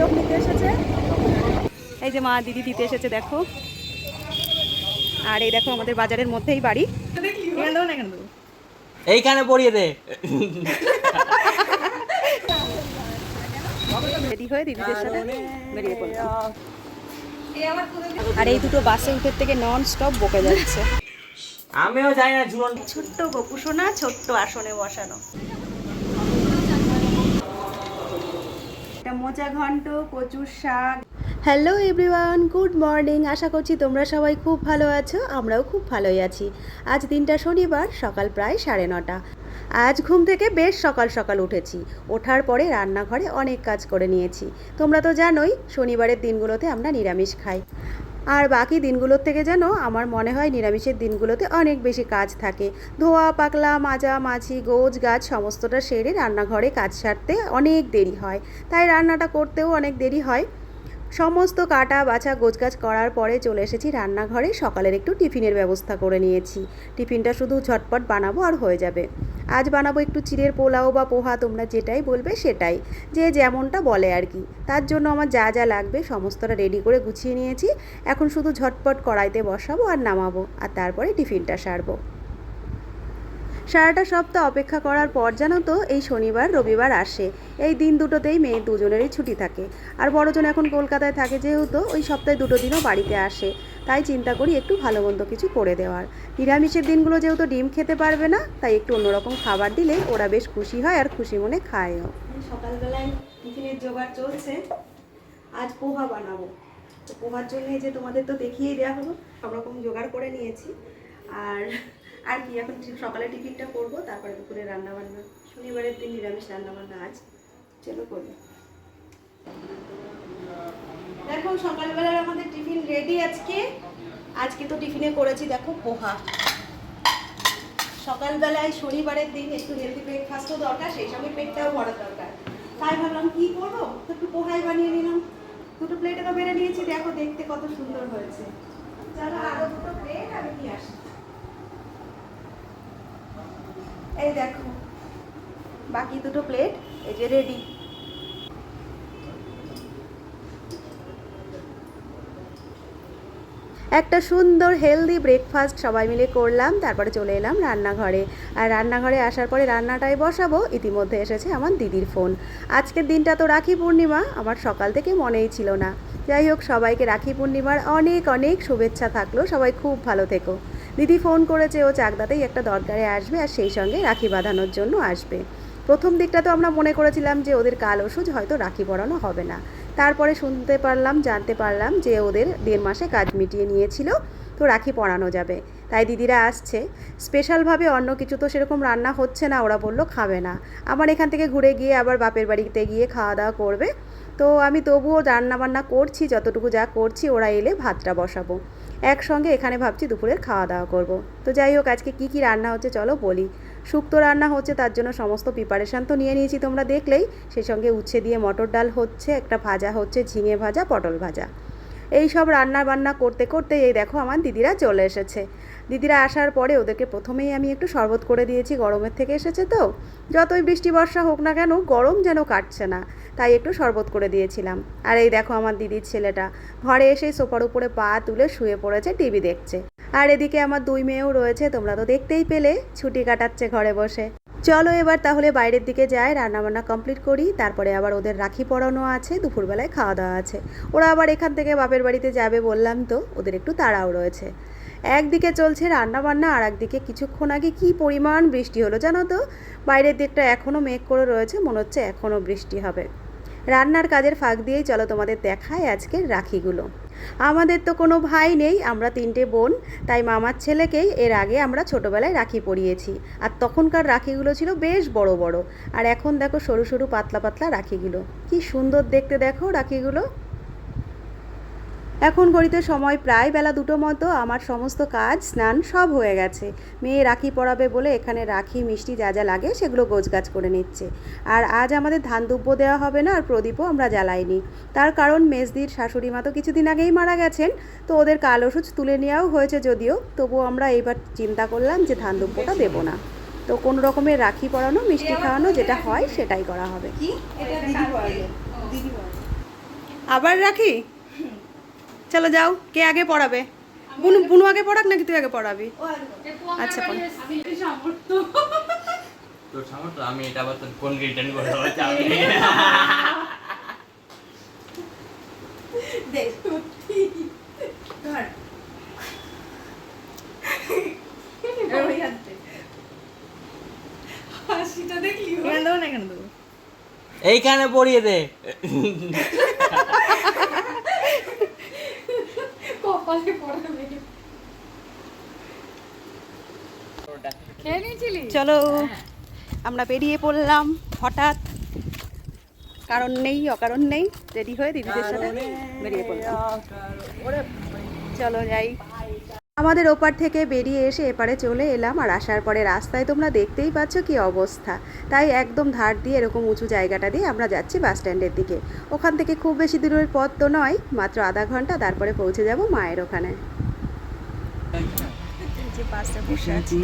লোক নিতে এসেছে। এই যে মা দিদি দিতে এসেছে দেখো। আর এই দেখো আমাদের বাজারের মধ্যেই বাড়ি। এইখানে পড়িয়ে দে। রেডি হয়ে দিদিদের সাথে বেরিয়ে পড়লাম। আর এই দুটো বাসে উঠে থেকে নন স্টপ বকে যাচ্ছে। আমিও জানি না ছোট্ট গোপুসোনা ছোট্ট আসনে বসানো। এটা মোচা ঘন্ট, কচুর শাক। হ্যালো এভরিওয়ান গুড মর্নিং আশা করছি তোমরা সবাই খুব ভালো আছো, আমরাও খুব ভালোই আছি। আজ দিনটা শনিবার, সকাল প্রায় সাড়ে নটা। আজ ঘুম থেকে বেশ সকাল সকাল উঠেছি। ওঠার পরে রান্নাঘরে অনেক কাজ করে নিয়েছি। তোমরা তো জানোই, শনিবারের দিনগুলোতে আমরা নিরামিষ খাই। আর বাকি দিনগুলোর থেকে যেন আমার মনে হয় নিরামিষের দিনগুলোতে অনেক বেশি কাজ থাকে। ধোয়া, পাকলা, মাজা, মাছি গোজ গাছ সমস্তটা সেরে রান্নাঘরে কাজ সারতে অনেক দেরি হয়। তাই রান্নাটা করতেও অনেক দেরি হয়। সমস্ত কাটা, বাছা গোছগাছ করার পরে চলে এসেছি রান্নাঘরে। সকালের একটু টিফিনের ব্যবস্থা করে নিয়েছি। টিফিনটা শুধু ঝটপট বানাবো আর হয়ে যাবে। আজ বানাবো একটু চিড়ের পোলাও বা পোহা, তোমরা যেটাই বলবে সেটাই। যে যেমনটা বলে আর কি। তার জন্য আমার যা যা লাগবে সমস্তটা রেডি করে গুছিয়ে নিয়েছি। এখন শুধু ঝটপট কড়াইতে বসাবো আর নামাবো। আর তারপরে টিফিনটা সারবো। সারাটা সপ্তাহ অপেক্ষা করার পর জানো তো, এই শনিবার, রবিবার আসে। এই দিন দুটোতেই মেয়ে দুজনেরই ছুটি থাকে। আর বড়জন এখন কলকাতায় থাকে যেহেতু, ওই সপ্তাহে দুটো দিনও বাড়িতে আসে। তাই চিন্তা করি একটু ভালো মন্দ কিছু করে দেওয়ার। নিরামিষের দিনগুলো যেহেতু ডিম খেতে পারবে না, তাই একটু অন্যরকম খাবার দিলে ওরা বেশ খুশি হয় আর খুশি মনে খায়ও। সকালবেলায় টিফিনের জোগাড় চলছে, আজ পোহা বানাবো। তো পোহার জন্য যে তোমাদের তো দেখিয়েই দেওয়া হলো, সব রকম জোগাড় করে নিয়েছি। আর আর কি, এখন সকালে টিফিনটা করব, তারপরে দুপুরে রান্নাবান্না। শনিবারের দিন নিরামিষ রান্নাবান্না আজ। চলো করি। দেখো, সকালবেলার আমাদের টিফিন রেডি আজকে। আজকে তো টিফিনে করেছি, দেখো, পোহা। সকালবেলায় শনিবারের দিন একটু হেলদি ব্রেকফাস্টও দরকার, সেই সঙ্গে পেটটাও ভরা দরকার। তাই ভাবলাম, কি করব? একটু পোহাই বানিয়ে নিলাম। দুটো প্লেটে তো বেড়ে নিয়েছি, দেখো, দেখতে কত সুন্দর হয়েছে। চলো, আরও দুটো প্লেট আমি নিয়ে আসি। এই দেখো, বাকি দুটো প্লেট এই যে রেডি একটা সুন্দর হেলদি ব্রেকফাস্ট সবাই মিলে করলাম, তারপরে চলে এলাম রান্নাঘরে। আর রান্নাঘরে আসার পরে রান্নাটাই বসাবো, ইতিমধ্যে এসেছে আমার দিদির ফোন আজকের দিনটা তো রাখি পূর্ণিমা, আমার সকাল থেকে মনেই ছিল না। যাই হোক, সবাইকে রাখি পূর্ণিমার অনেক অনেক শুভেচ্ছা থাকল, সবাই খুব ভালো থেকো। দিদি ফোন করেছে, ও চাকদাতেই একটা দরকারে আসবে আর সেই সঙ্গে রাখি বাঁধানোর জন্য আসবে। প্রথম দিকটা তো আমরা মনে করেছিলাম যে, ওদের কাল ওষুধ হয়তো রাখি পরানো হবে না। তারপরে শুনতে পারলাম, জানতে পারলাম যে ওদের দেড় মাসে কাজ মিটিয়ে নিয়েছিল, তো রাখি পরানো যাবে। তাই দিদিরা আসছে। স্পেশালভাবে অন্য কিছু তো সেরকম রান্না হচ্ছে না, ওরা বলল খাবে না। আমার এখান থেকে ঘুরে গিয়ে আবার বাপের বাড়িতে গিয়ে খাওয়া দাওয়া করবে। তো আমি তবুও রান্না বান্না করছি, যতটুকু যা করছি, ওরা এলে ভাতটা বসাবো। একসঙ্গে এখানে ভাবছি দুপুরের খাওয়া দাওয়া করব। তো যাই হোক, আজকে কি কি রান্না হচ্ছে চলো বলি। শুক্তো রান্না হচ্ছে, তার জন্য সমস্ত প্রিপারেশান তো নিয়ে নিয়েছি তোমরা দেখলেই। সেই সঙ্গে উচ্ছে দিয়ে মটর ডাল হচ্ছে, একটা ভাজা হচ্ছে, ঝিঙে ভাজা, পটল ভাজা। এই সব রান্না বান্না করতে করতে এই দেখো আমার দিদিরা চলে এসেছে। দিদিরা আসার পরে ওদেরকে প্রথমেই আমি একটু শরবত করে দিয়েছি, গরমের থেকে এসেছে তো। যতই বৃষ্টি, বর্ষা হোক না কেন, গরম যেন কাটছে না, তাই একটু শরবত করে দিয়েছিলাম। আর এই দেখো আমার দিদির ছেলেটা, ঘরে এসে সোফার উপরে পা তুলে শুয়ে পড়েছে, টিভি দেখছে। আর এদিকে আমার দুই মেয়েও রয়েছে, তোমরা তো দেখতেই পেলে, ছুটি কাটাচ্ছে ঘরে বসে। চলো এবার তাহলে বাইরের দিকে যাই, রান্নাবান্না কমপ্লিট করি, তারপরে আবার ওদের রাখি পরানো আছে, দুপুরবেলায় খাওয়া দাওয়া আছে। ওরা আবার এখান থেকে বাপের বাড়িতে যাবে বললাম তো, ওদের একটু তাড়াও রয়েছে। একদিকে চলছে রান্নাবান্না আর একদিকে কিছুক্ষণ আগে কি পরিমাণ বৃষ্টি হলো জানো তো? বাইরের দিকটা এখনও মেঘ করে রয়েছে, মনে হচ্ছে এখনও বৃষ্টি হবে। রান্নার কাজের ফাঁক দিয়েই চলো তোমাদের দেখায় আজকের রাখিগুলো। আমাদের তো কোনো ভাই নেই, আমরা তিনটে বোন, তাই মামার ছেলেকেই এর আগে আমরা ছোটোবেলায় রাখি পরিয়েছি। আর তখনকার রাখিগুলো ছিল বেশ বড় বড়। আর এখন দেখো সরু সরু পাতলা পাতলা রাখিগুলো। কি সুন্দর দেখতে দেখো রাখিগুলো। এখন ঘড়িতে সময় প্রায় বেলা দুটো মতো আমার সমস্ত কাজ স্নান সব হয়ে গেছে। মেয়ে রাখি পরাবে বলে এখানে রাখি মিষ্টি যা যা লাগে সেগুলো গোছগাছ করে নিচ্ছে। আর আজ আমাদের ধান দুব্য দেওয়া হবে না আর প্রদীপও আমরা জ্বালাইনি। তার কারণ মেজদির শাশুড়ি মা তো কিছুদিন আগেই মারা গেছেন তো ওদের কাল ওষুধ তুলে নেওয়াও হয়েছে যদিও তবুও আমরা এইবার চিন্তা করলাম যে ধান দুব্যটা দেবো না। তো কোনো রকমের রাখি পরানো মিষ্টি খাওয়ানো যেটা হয় সেটাই করা হবে। পড়াবে পড়াবে আবার রাখি? চলো যাও কে আগে পড়াবে? বুনু বুনু আগে পড়াক নাকি তুই আগে পড়াবি? আচ্ছা পড়া। তোর সামর্থ্য? আমি এটা আবার কোন রিটার্ন করে এইখানে পড়িয়ে দে খেয়ে নিয়েছিলি চলো। আমরা বেরিয়ে পড়লাম হঠাৎ। কারণ নেই অকারণ নেই। রেডি হয়ে দিদিদের সাথে বেরিয়ে পড়লাম। চলো যাই। আমাদের ওপার থেকে বেরিয়ে এসে এপারে চলে এলাম আর আসার পরে রাস্তায় তোমরা দেখতেই পাচ্ছ কি অবস্থা। তাই একদম ধার দিয়ে এরকম উঁচু জায়গাটা দিয়ে আমরা যাচ্ছি বাস স্ট্যান্ডের দিকে। ওখান থেকে খুব বেশি দূরের পথ তো নয় মাত্র আধা ঘণ্টা তারপরে পৌঁছে যাব মায়ের ওখানে। বাসে বসে আছি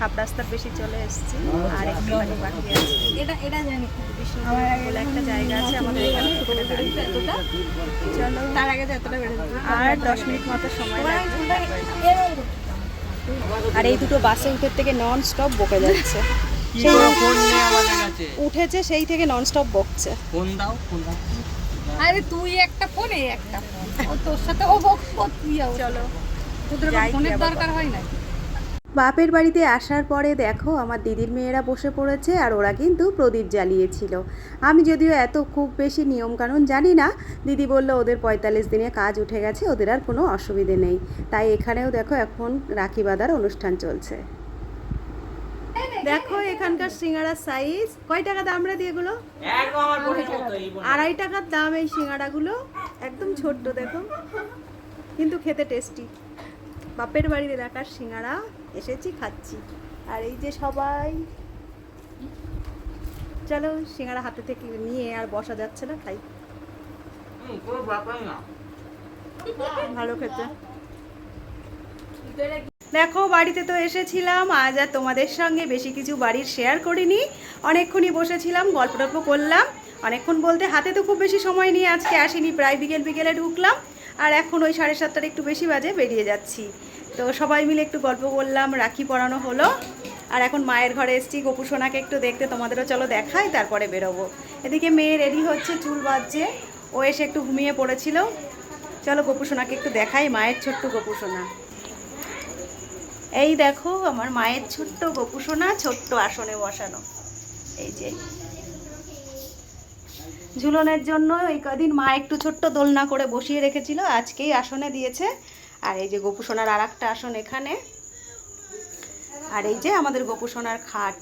হাফ রাস্তার বেশি চলে এসেছি আর একটুখানি বাকি আছে। এটা এটা জানি বিষ্ণুপুর বলে একটা জায়গা আছে আমাদের এখানে দাঁড়িয়ে চলো। তার আগে তো এতটা বেড়ে আর দশ মিনিট মতো সময় লাগবে। আর এই দুটো বাসে উঠে থেকে নন স্টপ বকে যাচ্ছে। সেই ফোন নেই উঠেছে সেই থেকে নন স্টপ বকছে। ফোন দাও ফোন দাও। আরে তুই একটা ফোন এই একটা ফোন। ও তোর সাথে ও বকবো তুই চলো। তোদের ফোনের দরকার হয় না বাপের বাড়িতে আসার পরে দেখো আমার দিদির মেয়েরা বসে পড়েছে আর ওরা কিন্তু প্রদীপ জ্বালিয়েছিল। আমি যদিও এত খুব বেশি নিয়মকানুন জানি না দিদি বলল ওদের পঁয়তাল্লিশ দিনে কাজ উঠে গেছে ওদের আর কোনো অসুবিধে নেই। তাই এখানেও দেখো এখন রাখি বাঁধার অনুষ্ঠান চলছে। দেখো এখানকার সিঙ্গারার সাইজ কয় টাকা দাম রে দিয়ে এগুলো একদম আমার বোনের মতো এই বোন। আড়াই টাকার দাম এই সিঙ্গারাগুলো। একদম ছোট্ট দেখো। কিন্তু খেতে টেস্টি বাপের বাড়ির এলাকার সিঙ্গারা এসেছি খাচ্ছি। আর এই যে সবাই চলো সিঙ্গারা হাতে থেকে নিয়ে আর বসা যাচ্ছে না খাই। ভালো খেতে। দেখো বাড়িতে তো এসেছিলাম আজ আর তোমাদের সঙ্গে বেশি কিছু বাড়ির শেয়ার করিনি। অনেকক্ষণই বসেছিলাম গল্প টল্প করলাম। অনেকক্ষণ বলতে হাতে তো খুব বেশি সময় নিয়ে আজকে আসিনি প্রায় বিকেল বিকেলে ঢুকলাম। আর এখন ওই সাড়ে সাতটার একটু বেশি বাজে বেরিয়ে যাচ্ছি। তো সবাই মিলে একটু গল্প করলাম রাখি পরানো হলো। আর এখন মায়ের ঘরে এসেছি গোপু সোনাকে একটু দেখতে, তোমাদেরও চলো দেখাই, তারপরে বেরোবো। এদিকে মেয়ে রেডি হচ্ছে, চুল বাজছে ও এসে একটু ঘুমিয়ে পড়েছিল। চলো গোপু সোনাকে একটু দেখাই, মায়ের ছোট্ট গোপু সোনা এই দেখো, আমার মায়ের ছোট্ট গোপু সোনা ছোট্ট আসনে বসানো। এই যে। ঝুলনের জন্য এই কদিন মা একটু ছোট্ট দোলনা করে বসিয়ে রেখেছিল, আজকেই আসনে দিয়েছে। আর এই যে গোপু সোনার আর একটা আসন এখানে। আর এই যে আমাদের গোপু সোনার খাট।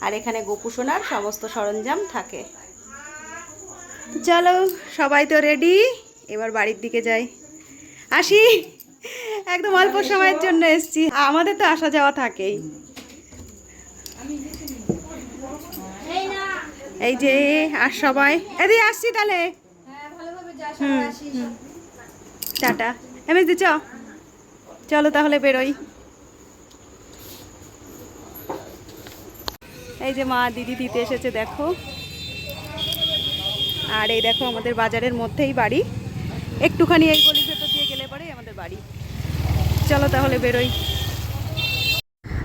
আর এখানে গোপু সোনার সমস্ত সরঞ্জাম থাকে। চলো সবাই তো রেডি এবার বাড়ির দিকে যাই। আসি। একদম অল্প সময়ের জন্য এসছি। আমাদের তো আসা যাওয়া থাকেই। এই যে আর সবাই। এদি আসছি তাহলে। হুম হুম। টাটা। এমএস দি চ চলো তাহলে বেরোই। এই যে মা দিদি দিতে এসেছে, দেখো। আর এই দেখো আমাদের বাজারের মধ্যেই বাড়ি। একটুখানি এই গলির ভেতর দিয়ে গেলে পরেই আমাদের বাড়ি। চলো তাহলে বেরোই।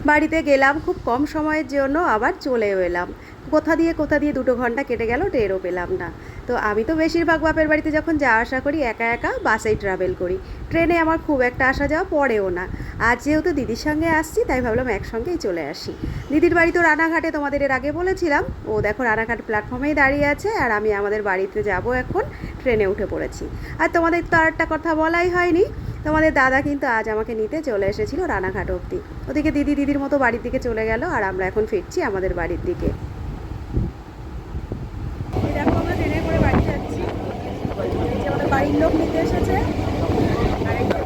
বাড়িতে গেলাম খুব কম সময়ের জন্য, আবার চলেও এলাম। কোথা দিয়ে কোথা দিয়ে দুটো ঘণ্টা কেটে গেল টেরও পেলাম না। তো আমি তো বেশিরভাগ বাপের বাড়িতে যখন যাওয়া আসা করি, একা একা বাসেই ট্রাভেল করি। ট্রেনে আমার খুব একটা আসা যাওয়া পড়েও না। আজ যেহেতু দিদির সঙ্গে আসছি, তাই ভাবলাম একসঙ্গেই চলে আসি। দিদির বাড়ি তো রানাঘাটে, তোমাদের এর আগে বলেছিলাম। ও দেখো রানাঘাট প্ল্যাটফর্মেই দাঁড়িয়ে আছে, আর আমি আমাদের বাড়িতে যাব এখন ট্রেনে উঠে পড়েছি। আর তোমাদের তো আর একটা কথা বলাই হয়নি, তোমাদের দাদা কিন্তু আজ আমাকে নিতে চলে এসেছিল রানাঘাট অবধি। ওদিকে দিদি দিদির মতো বাড়ির দিকে চলে গেল, আর আমরা এখন ফিরছি আমাদের বাড়ির দিকে এই দেখো আমরা ট্রেনে করে বাড়ি যাচ্ছি এই যে আমাদের বাড়ির লোক নিতে এসেছে আর এই যে-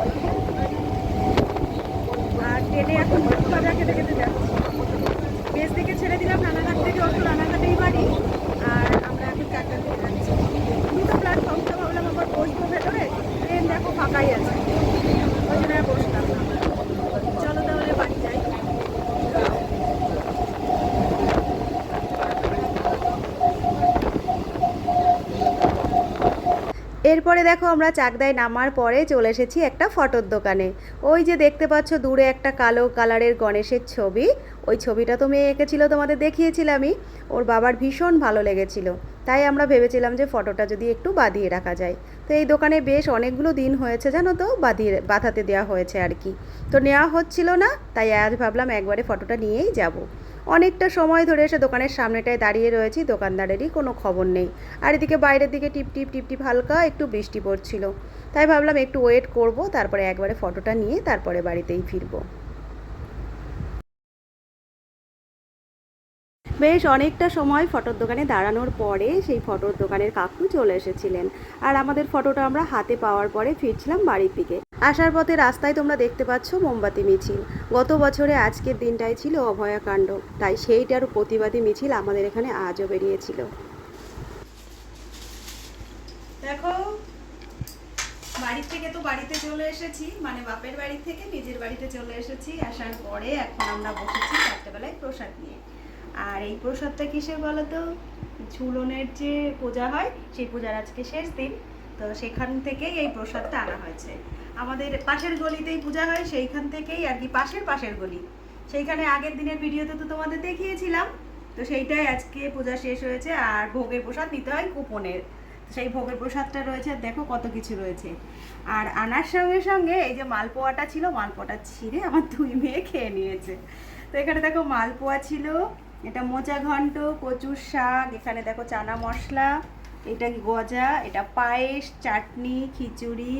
আর ট্রেনে এখন ভাজা খেতে খেতে যাচ্ছি বেশ থেকে ছেড়ে দিলাম রানাঘাট থেকে অত রানাঘাটেই বাড়ি আর আমরা এখন চারটার দিকে যাচ্ছি দুটো প্ল্যাটফর্ম তো ভাবলাম আবার বসবো ভেতরে ট্রেন দেখো ফাঁকাই আছে ওই জন্য আর বসলাম না চলো তাহলে বাড়ি যাই এরপরে দেখো আমরা চাকদায় নামার পরে চলে এসেছি একটা ফটোর দোকানে। ওই যে দেখতে পাচ্ছ দূরে একটা কালো কালারের গণেশের ছবি। ওই ছবিটা তো মেয়ে এঁকেছিল তোমাদের দেখিয়েছিলামই ওর বাবার ভীষণ ভালো লেগেছিল। তাই আমরা ভেবেছিলাম যে ফটোটা যদি একটু বাঁধিয়ে রাখা যায়। তো এই দোকানে বেশ অনেকগুলো দিন হয়েছে জানো তো, বাঁধিয়ে বাঁধাতে দেওয়া হয়েছে আর কি। তো নেওয়া হচ্ছিল না, তাই আজ ভাবলাম একবারে ফটোটা নিয়েই যাব। অনেকটা সময় ধরে এসে দোকানের সামনেটায় দাঁড়িয়ে রয়েছি, দোকানদারেরই কোনো খবর নেই। আর এদিকে বাইরের দিকে টিপ টিপ টিপ টিপ হালকা একটু বৃষ্টি পড়ছিল। তাই ভাবলাম একটু ওয়েট করব, তারপরে একবারে ফটোটা নিয়ে তারপরে বাড়িতেই ফিরবো। বেশ অনেকটা সময় ফটোর দোকানে দাঁড়ানোর পরে সেই ফটোর দোকানের কাকু চলে এসেছিলেন। আর আমাদের ফটোটা আমরা হাতে পাওয়ার পরে ফিরছিলাম বাড়ির দিকে। আসার পথে রাস্তায় তোমরা দেখতে পাচ্ছ মোমবাতি মিছিল। গত বছরে আজকের দিনটাই ছিল অভয়াকাণ্ড। তাই সেইটার প্রতিবাদী মিছিল আমাদের এখানে আজও বেরিয়েছিল। দেখো, বাড়ির থেকে তো বাড়িতে চলে এসেছি। মানে বাপের বাড়ি থেকে নিজের বাড়িতে চলে এসেছি। আসার পরে এখন আমরা বসেছি রাত্রেবেলায় প্রসাদ নিয়ে। আর এই প্রসাদটা কিসের বলো তো ঝুলনের যে পূজা হয়, সেই পূজার আজকে শেষ দিন। তো সেখান থেকেই এই প্রসাদটা আনা হয়েছে। আমাদের পাশের গলিতেই পূজা হয়, সেইখান থেকেই আর কি পাশের পাশের গলি। সেইখানে আগের দিনের ভিডিওতে তো তোমাদের দেখিয়েছিলাম। তো সেইটাই আজকে পূজা শেষ হয়েছে আর ভোগের প্রসাদ নিতে হয় কুপনের। সেই ভোগের প্রসাদটা রয়েছে, দেখো কত কিছু রয়েছে। আর আনার সঙ্গে সঙ্গে এই যে মালপোয়াটা ছিল, মালপোয়াটা ছিঁড়ে আমার দুই মেয়ে খেয়ে নিয়েছে। তো এখানে দেখো মালপোয়া ছিল এটা মোচা ঘন্ট কচুর শাক এখানে দেখো চানা মশলা এটা গজা এটা পায়েস চাটনি খিচুড়ি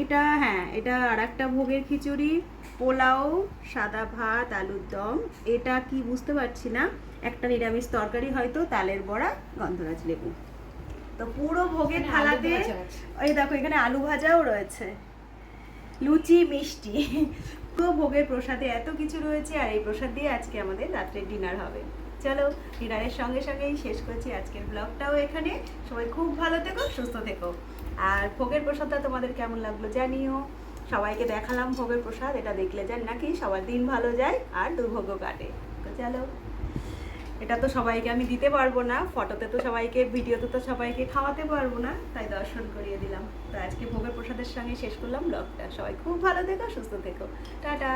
এটা হ্যাঁ এটা আর একটা ভোগের খিচুড়ি পোলাও সাদা ভাত আলুর দম এটা কি বুঝতে পারছি না একটা নিরামিষ তরকারি হয়তো তালের বড়া গন্ধরাজ লেবু তো পুরো ভোগের থালাতে। ওই দেখো এখানে আলু ভাজাও রয়েছে লুচি মিষ্টি পুরো ভোগের প্রসাদে এত কিছু রয়েছে আর এই প্রসাদ দিয়ে আজকে আমাদের রাত্রে ডিনার হবে। চলো ডিনারের সঙ্গে সঙ্গেই শেষ করছি আজকের ব্লগটাও এখানে। সবাই খুব ভালো থেকো, সুস্থ থেকো। আর ভোগের প্রসাদটা তোমাদের কেমন লাগল জানিও। সবাইকে দেখালাম ভোগের প্রসাদ, এটা দেখলে যান নাকি সবার দিন ভালো যায় আর দুর্ভোগ্য কাটে। তো চলো। এটা তো সবাইকে আমি দিতে পারব না, ফটোতে তো সবাইকে, ভিডিওতে তো সবাইকে খাওয়াতে পারব না, তাই দর্শন করিয়ে দিলাম। তো আজকে ভোগের প্রসাদের সঙ্গে শেষ করলাম ব্লগটা সবাই খুব ভালো থেকো, সুস্থ থেকো। টাটা!